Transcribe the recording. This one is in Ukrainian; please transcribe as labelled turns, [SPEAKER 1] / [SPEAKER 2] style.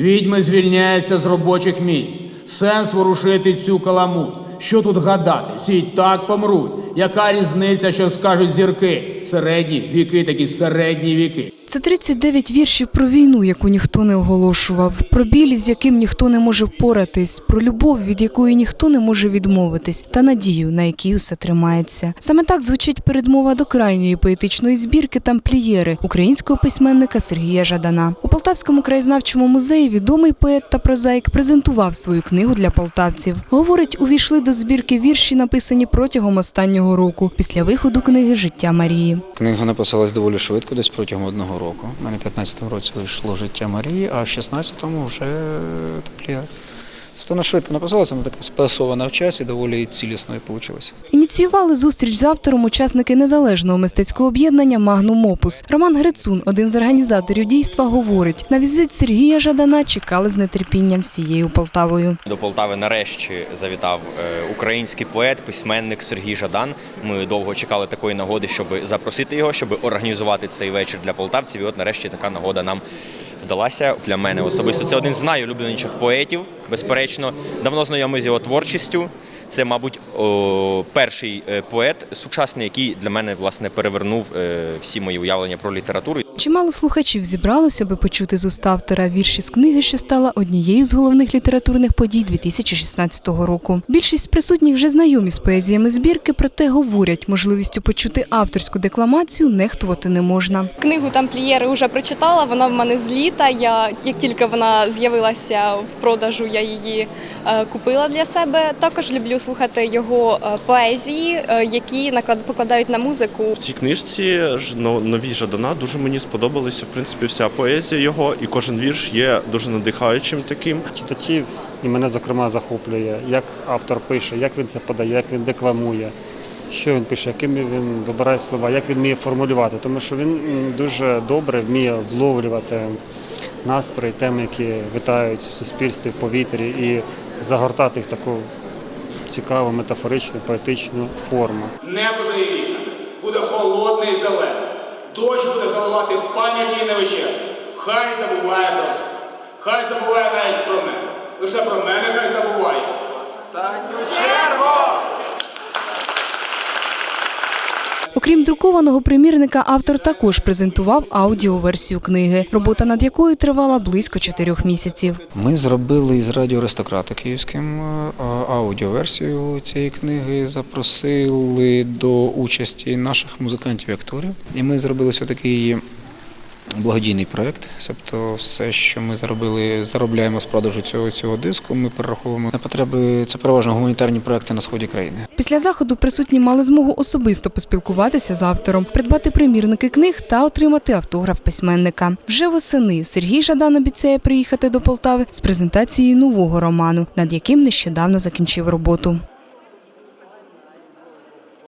[SPEAKER 1] Відьми звільняються з робочих місць. Сенс ворушити цю каламуть. Що тут гадати? Сіть так помруть. Яка різниця, що скажуть зірки? Середні віки, такі середні віки.
[SPEAKER 2] Це 39 віршів про війну, яку ніхто не оголошував, про біль, з яким ніхто не може впоратись, про любов, від якої ніхто не може відмовитись, та надію, на якій усе тримається. Саме так звучить передмова до крайньої поетичної збірки тамплієри українського письменника Сергія Жадана. У Полтавському краєзнавчому музеї відомий поет та прозаїк презентував свою книгу для полтавців. Говорить, увійшли до збірки вірші, написані протягом останнього року, після виходу книги Життя Марії.
[SPEAKER 3] Книга написалась доволі швидко, десь протягом одного року. У мене 15-му році вийшло життя Марії, а в 16-му вже тамплієр. Тобто вона швидко написалася, вона така спасована в часі, доволі цілісною вийшла.
[SPEAKER 2] Ініціювали зустріч з автором учасники незалежного мистецького об'єднання Магнум Опус. Роман Грицун, один з організаторів дійства, говорить: на візит Сергія Жадана чекали з нетерпінням всією Полтавою.
[SPEAKER 4] До Полтави нарешті завітав е, український поет, письменник Сергій Жадан. Ми довго чекали такої нагоди, щоб запросити його, щоб організувати цей вечір для полтавців. І от нарешті така нагода нам вдалася. Для мене особисто це один з найулюбленіших поетів. Безперечно, давно знайомий з його творчістю. Це, мабуть, перший е, поет сучасний, який для мене власне перевернув е, всі мої уявлення про літературу.
[SPEAKER 2] Чимало слухачів зібралося, аби почути з уст автора вірші з книги, що стала однією з головних літературних подій 2016 року. Більшість присутніх вже знайомі з поезіями збірки, проте говорять, можливістю почути авторську декламацію нехтувати не можна.
[SPEAKER 5] Книгу тамплієри вже прочитала. Вона в мене з літа. Я як тільки вона з'явилася в продажу, я її е, купила для себе. Також люблю слухати його е, поезії, е, які наклад покладають на музику.
[SPEAKER 6] В цій книжці ж нові Жадана дуже мені сподобалися. В принципі, вся поезія його, і кожен вірш є дуже надихаючим таким.
[SPEAKER 7] читачів і мене зокрема захоплює, як автор пише, як він це подає, як він декламує, що він пише, якими він вибирає слова, як він вміє формулювати, тому що він дуже добре вміє вловлювати настрої, теми, які витають в суспільстві, в повітрі, і загортати їх в таку цікаву, метафоричну, поетичну форму.
[SPEAKER 8] Небо за її вікнами буде холодне і зелене. Дощ буде заливати пам'яті і невичерпно. Хай забуває про все. Хай забуває навіть про мене. Лише про мене хай забуває.
[SPEAKER 2] Окрім друкованого примірника, автор також презентував аудіоверсію книги, робота над якою тривала близько чотирьох місяців.
[SPEAKER 3] Ми зробили з радіо Аристократа Київським е, аудіоверсію цієї книги, запросили до участі наших музикантів і акторів. І ми зробили все такий благодійний проєкт. Тобто все, що ми заробили, заробляємо з продажу цього, цього диску, ми перераховуємо на потреби. Це переважно гуманітарні проекти на сході країни.
[SPEAKER 2] Після заходу присутні мали змогу особисто поспілкуватися з автором, придбати примірники книг та отримати автограф письменника. Вже восени Сергій Жадан обіцяє приїхати до Полтави з презентацією нового роману, над яким нещодавно закінчив роботу.